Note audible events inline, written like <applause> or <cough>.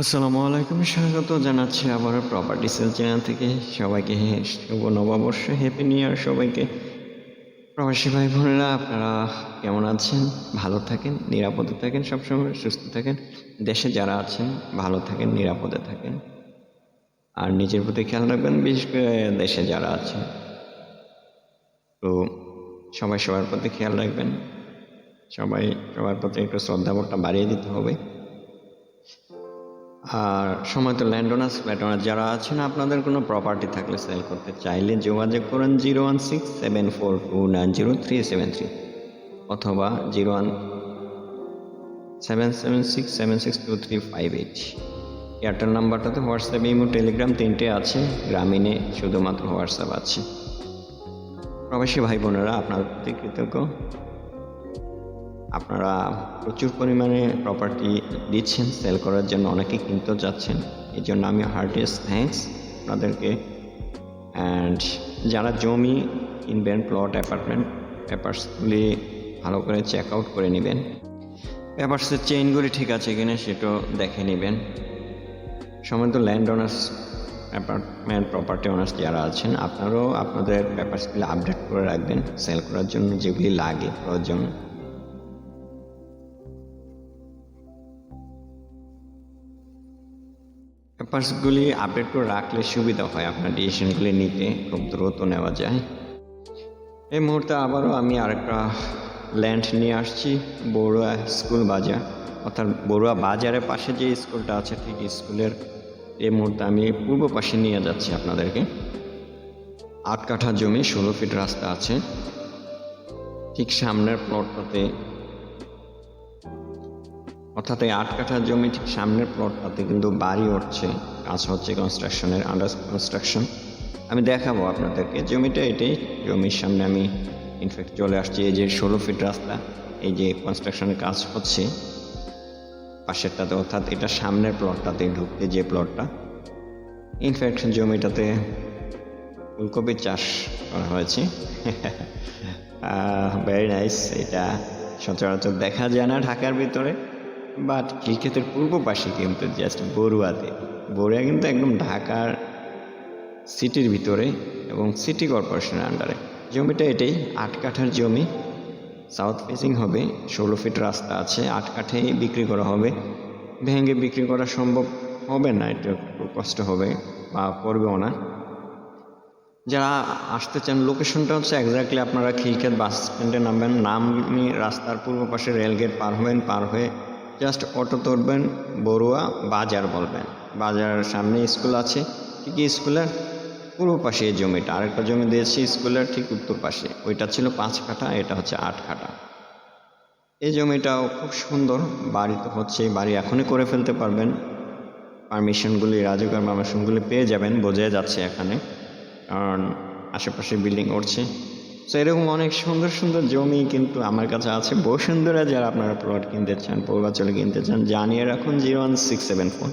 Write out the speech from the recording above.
আসসালামু আলাইকুম। স্বাগত জানাচ্ছি আবার প্রপার্টি সেল চ্যানেল থেকে। সবাইকে শুভ নববর্ষ হ্যাপি নিউ ইয়ার সবাইকে। প্রবাসী ভাই বোনেরা আপনারা কেমন আছেন? ভালো থাকেন, নিরাপদে থাকেন, সবসময় সুস্থ থাকেন। দেশে যারা আছেন, ভালো থাকেন, নিরাপদে থাকেন। আর নিজের প্রতি খেয়াল রাখবেন, বিশেষ করে দেশে যারা আছেন। তো সবাই সবার প্রতি খেয়াল রাখবেন। সবাই সবার প্রতি একটু শ্রদ্ধাবোধটা বাড়িয়ে দিতে হবে। আর সময় তো ল্যান্ডোনাস ফ্ল্যাটনার যারা আছেন, আপনাদের কোনো প্রপার্টি থাকলে সেল করতে চাইলে যোগাযোগ করুন zero one six seven four two nine zero three seven three অথবা zero one seven seven six seven six two three five eight. Airtel নাম্বারটাতে WhatsApp, imo, Telegram তিনটে আছে, গ্রামীণে শুধুমাত্র হোয়াটসঅ্যাপ আছে। প্রবাসী ভাই বোনেরা, আপনার প্রতি কৃতজ্ঞ। আপনারা প্রচুর পরিমাণে প্রপার্টি দিচ্ছেন সেল করার জন্য অনেকে কিনতেও যাচ্ছেন। এই জন্য আমি হার্টিয়েস্ট থ্যাঙ্কস আপনাদেরকে। অ্যান্ড যারা জমি কিনবেন প্লট অ্যাপার্টমেন্ট পেপার্সগুলি ভালো করে চেক আউট করে নেবেন। পেপারসের চেইনগুলি ঠিক আছে কিনা সেটাও দেখে নেবেন। সময় তো land owners apartment property owners যারা আছেন, আপনারাও আপনাদের পেপার্সগুলি আপডেট করে রাখবেন সেল করার জন্য যেগুলি লাগে, প্রয়োজন। পেপারসগুলি আপডেট করে রাখলে সুবিধা হয় আপনার ডিসিশনগুলি নিতে, খুব দ্রুত নেওয়া যায়। এই মুহূর্তে আবারও আমি আরেকটা ল্যান্ড নিয়ে আসছি, বড়ুয়া স্কুল বাজার। অর্থাৎ বড়ুয়া বাজারের পাশে যে স্কুলটা আছে, ঠিক স্কুলের এই মুহূর্তে আমি পূর্ব পাশে নিয়ে যাচ্ছি আপনাদেরকে। আট কাঠা জমি, ষোলো ফিট রাস্তা আছে। ঠিক সামনের প্লটটাতে অর্থাৎ এই আট কাঠা জমি ঠিক সামনের প্লটটাতে কিন্তু বাড়ি উঠছে। কাজ হচ্ছে কনস্ট্রাকশনের আন্ডার কনস্ট্রাকশন আমি দেখাবো আপনাদেরকে। জমিটা এটাই। জমির সামনে আমি ইনফ্যাক্ট চলে আসছি। এই যে ষোলো ফিট রাস্তা, এই যে কনস্ট্রাকশনের কাজ হচ্ছে। পাশেরটাতে, অর্থাৎ এটা সামনের প্লটটাতে ঢুকতে যে প্লটটা ইনফ্যাক্ট জমিটাতে ফুলকপি চাষ করা হয়েছে। <laughs> ভেরি নাইস এটা সচরাচর দেখা যায় না ঢাকার ভিতরে। বাট খিলক্ষেতের পূর্ব পাশে কিন্তু জাস্ট বড়ুয়াতে। বড়ুয়া কিন্তু একদম ঢাকার সিটির ভিতরে এবং সিটি কর্পোরেশনের আন্ডারে জমিটা এটাই, আট কাঠার জমি। সাউথ ফেসিং হবে, ষোলো ফিট রাস্তা আছে, আট কাঠেই বিক্রি করা হবে। ভেঙে বিক্রি করা সম্ভব হবে না, এটা একটু কষ্ট হবে বা করবেও না। যারা আসতে চান লোকেশনটা হচ্ছে এক্স্যাক্টলি আপনারা খিলক্ষেত বাস স্ট্যান্ডে নামবেন। নামনি রাস্তার পূর্ব পাশে রেলগেট পার হবেন, পার হয়ে জাস্ট অটো তুলবেন বড়ুয়া, বাজার বলবেন। বাজারের সামনে স্কুল আছে, ঠিক স্কুলের পূর্ব পাশে এই জমিটা। আরেকটা জমি দিয়েছি স্কুলের ঠিক উত্তর পাশে। ওইটা ছিল পাঁচ কাঠা, এটা হচ্ছে আট কাঠা। এই জমিটাও খুব সুন্দর, বাড়ি তো হচ্ছে, বাড়ি এখনই করে ফেলতে পারবেন। পারমিশনগুলি রাজুকার পারমিশনগুলি পেয়ে যাবেন বোঝা যাচ্ছে এখানে। কারণ আশেপাশে বিল্ডিং উঠছে তো এরকম অনেক সুন্দর সুন্দর জমি কিন্তু আমার কাছে আছে। বসুন্ধরা যারা আপনারা প্লট কিনতে চান, পূর্বাচলে কিনতে চান, জানিয়ে রাখুন zero one six seven four.